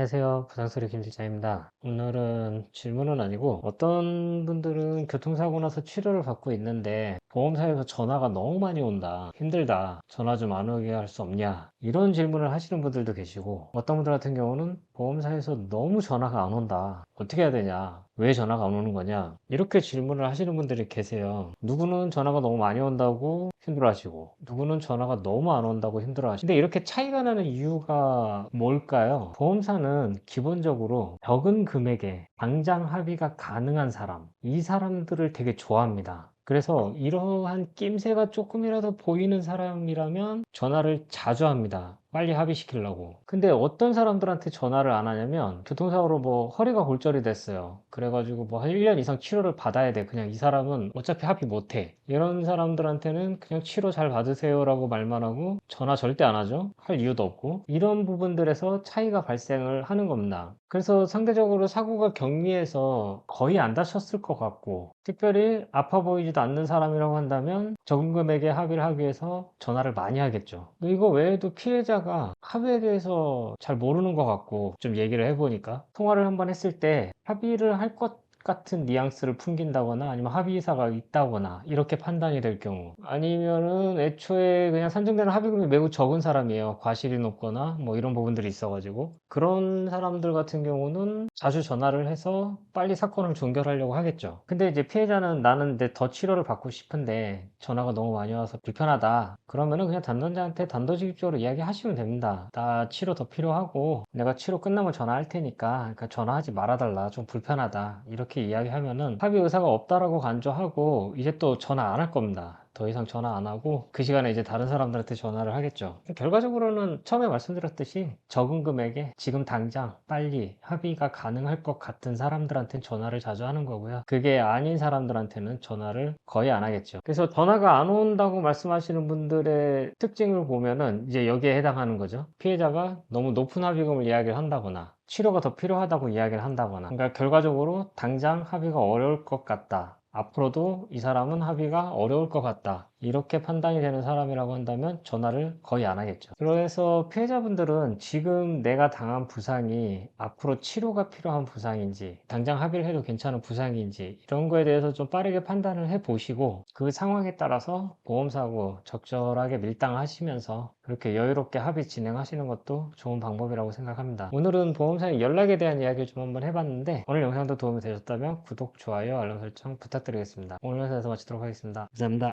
안녕하세요. 부산소리 김실장입니다. 오늘은 질문은 아니고 어떤 분들은 교통사고 나서 치료를 받고 있는데 보험사에서 전화가 너무 많이 온다. 힘들다. 전화 좀 안 오게 할 수 없냐. 이런 질문을 하시는 분들도 계시고 어떤 분들 같은 경우는 보험사에서 너무 전화가 안 온다. 어떻게 해야 되냐. 왜 전화가 안 오는 거냐. 이렇게 질문을 하시는 분들이 계세요. 누구는 전화가 너무 많이 온다고 힘들어하시고 누구는 전화가 너무 안 온다고 힘들어하시고 근데 이렇게 차이가 나는 이유가 뭘까요? 보험사는 기본적으로 적은 금액에 당장 합의가 가능한 사람 이 사람들을 되게 좋아합니다. 그래서 이러한 낌새가 조금이라도 보이는 사람이라면 전화를 자주 합니다. 빨리 합의시키려고. 근데 어떤 사람들한테 전화를 안 하냐면 교통사고로 뭐 허리가 골절이 됐어요. 그래가지고 뭐 한 1년 이상 치료를 받아야 돼. 그냥 이 사람은 어차피 합의 못 해. 이런 사람들한테는 그냥 치료 잘 받으세요 라고 말만 하고 전화 절대 안 하죠. 할 이유도 없고. 이런 부분들에서 차이가 발생을 하는 겁니다. 그래서 상대적으로 사고가 경미해서 거의 안 다쳤을 것 같고 특별히 아파 보이지도 않는 사람이라고 한다면 적은 금액에 합의를 하기 위해서 전화를 많이 하겠죠. 이거 외에도 피해자가 합의에 대해서 잘 모르는 것 같고 좀 얘기를 해보니까 통화를 한번 했을 때 합의를 할 것 같은 뉘앙스를 풍긴다거나 아니면 합의사가 있다거나 이렇게 판단이 될 경우. 아니면은 애초에 그냥 산정되는 합의금이 매우 적은 사람이에요. 과실이 높거나 뭐 이런 부분들이 있어가지고. 그런 사람들 같은 경우는 자주 전화를 해서 빨리 사건을 종결하려고 하겠죠. 근데 이제 피해자는 나는 내 더 치료를 받고 싶은데 전화가 너무 많이 와서 불편하다. 그러면은 그냥 담당자한테 단도직입적으로 이야기하시면 됩니다. 나 치료 더 필요하고 내가 치료 끝나면 전화할 테니까 그러니까 전화하지 말아달라. 좀 불편하다. 이렇게 이야기하면은 합의 의사가 없다라고 간주하고 이제 또 전화 안 할 겁니다 더 이상 전화 안 하고 그 시간에 이제 다른 사람들한테 전화를 하겠죠. 결과적으로는 처음에 말씀드렸듯이 적은 금액에 지금 당장 빨리 합의가 가능할 것 같은 사람들한테는 전화를 자주 하는 거고요. 그게 아닌 사람들한테는 전화를 거의 안 하겠죠. 그래서 전화가 안 온다고 말씀하시는 분들의 특징을 보면은 이제 여기에 해당하는 거죠. 피해자가 너무 높은 합의금을 이야기를 한다거나 치료가 더 필요하다고 이야기를 한다거나 그러니까 결과적으로 당장 합의가 어려울 것 같다. 앞으로도 이 사람은 합의가 어려울 것 같다. 이렇게 판단이 되는 사람이라고 한다면 전화를 거의 안 하겠죠. 그래서 피해자분들은 지금 내가 당한 부상이 앞으로 치료가 필요한 부상인지 당장 합의를 해도 괜찮은 부상인지 이런 거에 대해서 좀 빠르게 판단을 해 보시고 그 상황에 따라서 보험사고 적절하게 밀당하시면서 그렇게 여유롭게 합의 진행하시는 것도 좋은 방법이라고 생각합니다. 오늘은 보험사의 연락에 대한 이야기를 좀 한번 해봤는데 오늘 영상도 도움이 되셨다면 구독, 좋아요, 알람 설정 부탁드리겠습니다. 오늘 영상에서 마치도록 하겠습니다. 감사합니다.